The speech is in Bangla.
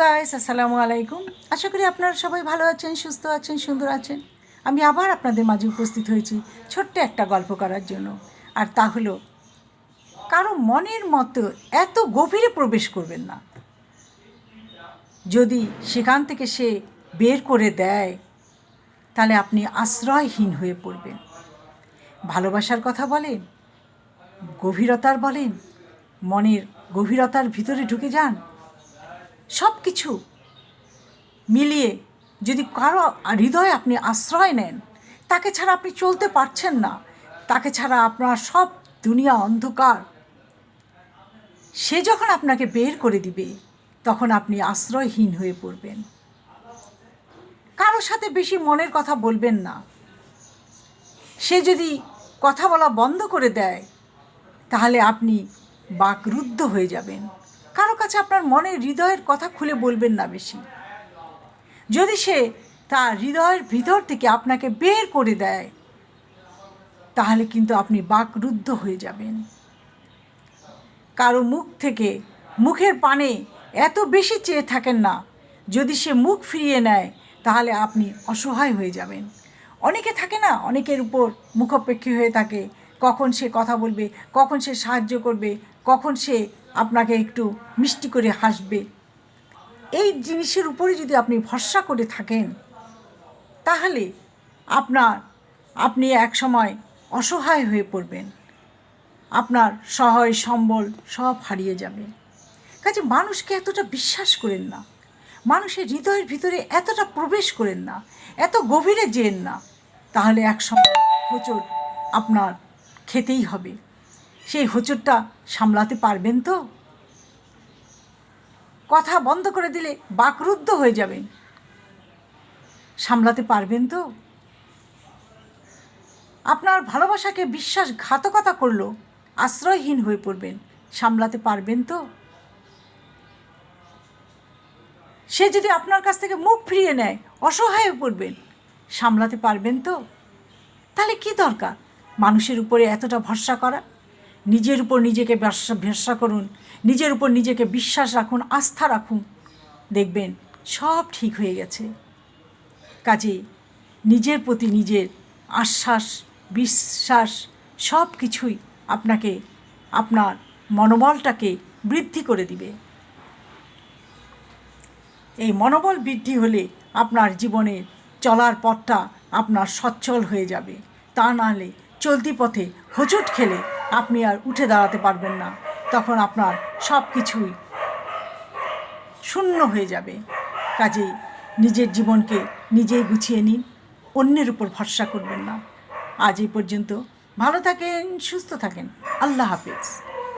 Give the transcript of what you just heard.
গাইস আসসালামু আলাইকুম। আশা করি আপনারা সবাই ভালো আছেন, সুস্থ আছেন, সুন্দর আছেন। আমি আবার আপনাদের মাঝে উপস্থিত হয়েছি ছোট্ট একটা গল্প করার জন্য। আর তা হলো, কারও মনের মতো এত গভীরে প্রবেশ করবেন না। যদি সেখান থেকে সে বের করে দেয়, তাহলে আপনি আশ্রয়হীন হয়ে পড়বেন। ভালোবাসার কথা বলেন, গভীরতার বলেন, মনের গভীরতার ভিতরে ঢুকে যান। সব কিছু মিলিয়ে যদি কারও হৃদয়ে আপনি আশ্রয় নেন, তাকে ছাড়া আপনি চলতে পারছেন না। তাকে ছাড়া আপনার সব দুনিয়া অন্ধকার। সে যখন আপনাকে বের করে দিবে, তখন আপনি আশ্রয়হীন হয়ে পড়বেন। কারোর সাথে বেশি মনের কথা বলবেন না। সে যদি কথা বলা বন্ধ করে দেয়, তাহলে আপনি বাকরুদ্ধ হয়ে যাবেন। কারও কাছে আপনার মনের হৃদয়ের কথা খুলে বলবেন না বেশি। যদি সে তার হৃদয়ের ভিতর থেকে আপনাকে বের করে দেয়, তাহলে কিন্তু আপনি বাকরুদ্ধ হয়ে যাবেন। কারও মুখ থেকে মুখের পানে এত বেশি চেয়ে থাকেন না, যদি সে মুখ ফিরিয়ে নেয়, তাহলে আপনি অসহায় হয়ে যাবেন। অনেকে থাকে না, অনেকের উপর মুখোপেক্ষী হয়ে থাকে, কখন সে কথা বলবে, কখন সে সাহায্য করবে কখন সে আপনাকে একটু মিষ্টি করে হাসবে। এই জিনিসের উপরে যদি আপনি ভরসা করে থাকেন, তাহলে আপনার, আপনি এক সময় অসহায় হয়ে পড়বেন। আপনার সহায় সম্বল সব হারিয়ে যাবে। কাজে মানুষকে এতটা বিশ্বাস করেন না। মানুষের হৃদয়ের ভিতরে এতটা প্রবেশ করেন না। এত গভীরে যেন না। তাহলে এক সময় হোঁচট আপনার খেতেই হবে। সেই হোঁচটটা সামলাতে পারবেন তো? কথা বন্ধ করে দিলে বাকরুদ্ধ হয়ে যাবেন সামলাতে পারবেন তো? আপনার ভালোবাসাকে বিশ্বাসঘাতকতা করল, আশ্রয়হীন হয়ে পড়বেন, সামলাতে পারবেন তো? সে যদি আপনার কাছ থেকে মুখ ফিরিয়ে নেয়, অসহায় হয়ে পড়বেন, সামলাতে পারবেন তো? তাহলে কি দরকার? মানুষের উপরে এতটা ভরসা করা? নিজের উপর নিজেকে ভরসা করুন, নিজের উপর নিজেকে বিশ্বাস রাখুন, আস্থা রাখুন, দেখবেন সব ঠিক হয়ে গেছে। কাজে নিজের প্রতি নিজের আশ্বাস, বিশ্বাস সব কিছুই আপনাকে, আপনার মনোবলটাকে বৃদ্ধি করে দিবে। এই মনোবল বৃদ্ধি হলে আপনার জীবনের চলার পথটা আপনার সচ্ছল হয়ে যাবে। তা নাহলে চলতি পথে হোঁচট খেলে আপনি আর উঠে দাঁড়াতে পারবেন না। তখন আপনার সব কিছুই শূন্য হয়ে যাবে। কাজেই নিজের জীবনকে নিজেই গুছিয়ে নিন, অন্যের উপর ভরসা করবেন না। আজ এই পর্যন্ত ভালো থাকেন, সুস্থ থাকেন। আল্লাহ হাফেজ।